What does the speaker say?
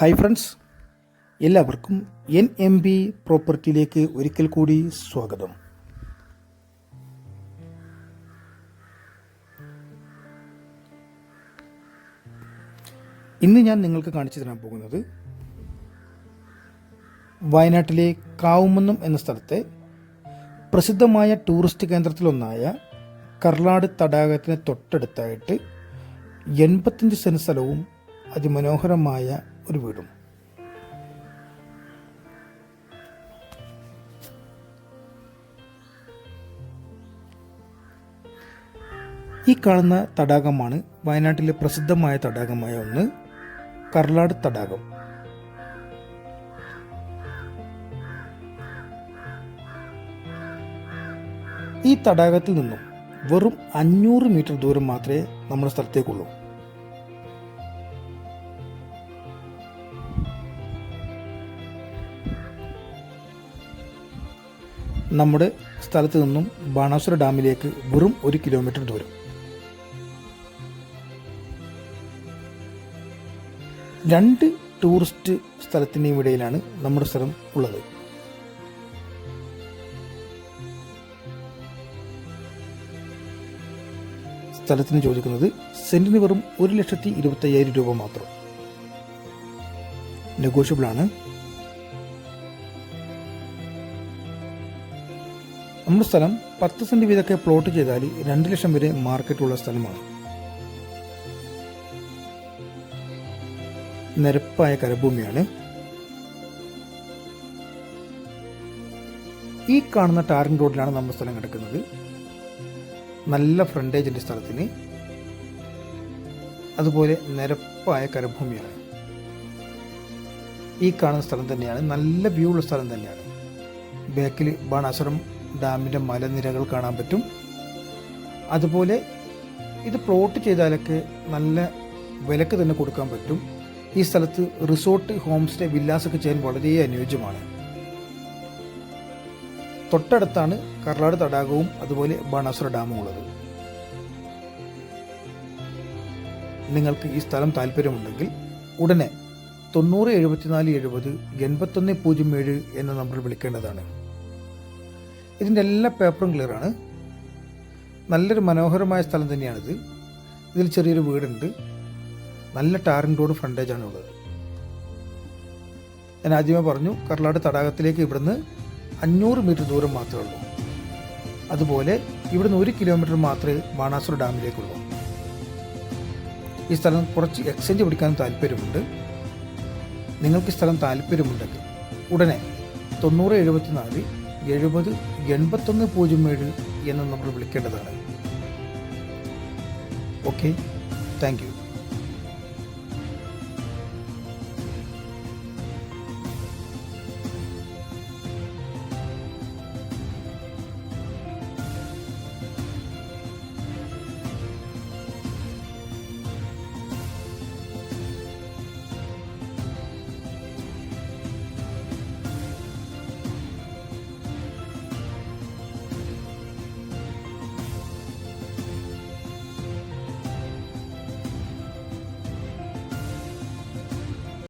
Hi friends എല്ലാവർക്കും N M B പ്രോപ്പർട്ടിയിലേക്ക് ഒരിക്കൽ കൂടി സ്വാഗതം. ഇന്ന് ഞാൻ നിങ്ങൾക്ക് കാണിച്ചു തരാൻ പോകുന്നത് വയനാട്ടിലെ കാവുമന്നം എന്ന സ്ഥലത്തെ പ്രസിദ്ധമായ ടൂറിസ്റ്റ് കേന്ദ്രത്തിലൊന്നായ കർലാട് തടാകത്തിന് തൊട്ടടുത്തായിട്ട് എൺപത്തഞ്ച് സെന്റ് സ്ഥലവും അതിമനോഹരമായ ഒരു വീടും. ഈ കാണുന്ന തടാകമാണ് വയനാട്ടിലെ പ്രസിദ്ധമായ തടാകമായ ഒന്ന് കർലാട് തടാകം. ഈ തടാകത്തിൽ നിന്നും വെറും അഞ്ഞൂറ് മീറ്റർ ദൂരം മാത്രമേ നമ്മുടെ സ്ഥലത്തേക്കുള്ളൂ. നമ്മുടെ സ്ഥലത്ത് നിന്നും ബാണാസുര ഡാമിലേക്ക് വെറും ഒരു കിലോമീറ്റർ ദൂരം. രണ്ട് ടൂറിസ്റ്റ് സ്ഥലത്തിന്റെയും ഇടയിലാണ് നമ്മുടെ സ്ഥലം ഉള്ളത്. സ്ഥലത്തിന് ചോദിക്കുന്നത് സെന്റിന് വെറും ഒരു ലക്ഷത്തി ഇരുപത്തി അയ്യായിരം രൂപ മാത്രം. നെഗോഷ്യബിൾ നമ്മുടെ സ്ഥലം പത്ത് സെന്റ് വീതമൊക്കെ പ്ലോട്ട് ചെയ്താൽ രണ്ട് ലക്ഷം വരെ മാർക്കറ്റുള്ള സ്ഥലമാണ്. നിരപ്പായ കരഭൂമിയാണ്. ഈ കാണുന്ന ടാറിംഗ് റോഡിലാണ് നമ്മുടെ സ്ഥലം കിടക്കുന്നത്. നല്ല ഫ്രണ്ടേജിന്റെ സ്ഥലത്തിന്. അതുപോലെ നിരപ്പായ കരഭൂമിയാണ്. ഈ കാണുന്ന സ്ഥലം തന്നെയാണ്. നല്ല വ്യൂ ഉള്ള സ്ഥലം തന്നെയാണ്. ബാക്കിൽ ബാണാസുരം ഡാമിന്റെ മലനിരകൾ കാണാൻ പറ്റും. അതുപോലെ ഇത് പ്ലോട്ട് ചെയ്താലൊക്കെ നല്ല വിലക്ക് തന്നെ കൊടുക്കാൻ പറ്റും. ഈ സ്ഥലത്ത് റിസോർട്ട് ഹോം സ്റ്റേ വില്ലാസൊക്കെ ചെയ്യാൻ വളരെ അനുയോജ്യമാണ്. തൊട്ടടുത്താണ് കർലാട് തടാകവും അതുപോലെ ബാണാസുര ഡാമും ഉള്ളത്. നിങ്ങൾക്ക് ഈ സ്ഥലം താല്പര്യമുണ്ടെങ്കിൽ ഉടനെ തൊണ്ണൂറ് എഴുപത്തിനാല് എഴുപത് എൺപത്തൊന്ന് പൂജ്യം ഏഴ് എന്ന നമ്പറിൽ വിളിക്കേണ്ടതാണ്. ഇതിന്റെ എല്ലാ പേപ്പറും ക്ലിയർ ആണ്. നല്ലൊരു മനോഹരമായ സ്ഥലം തന്നെയാണിത്. ഇതിൽ ചെറിയൊരു വീടുണ്ട്. നല്ല ടാറിൻ റോഡ് ഫ്രണ്ടേജാണ് ഉള്ളത്. ഞാൻ ആദ്യമേ പറഞ്ഞു കർലാട് തടാകത്തിലേക്ക് ഇവിടുന്ന് അഞ്ഞൂറ് മീറ്റർ ദൂരം മാത്രമേ ഉള്ളൂ. അതുപോലെ ഇവിടുന്ന് ഒരു കിലോമീറ്റർ മാത്രമേ ബാണാസുര ഡാമിലേക്കുള്ളൂ. ഈ സ്ഥലം കുറച്ച് എക്സ്ചേഞ്ച് പിടിക്കാൻ താല്പര്യമുണ്ട്. നിങ്ങൾക്ക് സ്ഥലം താല്പര്യമുണ്ടെങ്കിൽ ഉടനെ തൊണ്ണൂറ് എഴുപത്തിനാല് എഴുപത് എൺപത്തൊന്ന് പൂജ്യം ഏഴ് എന്ന് നമ്മൾ വിളിക്കേണ്ടതാണ്. Okay thank you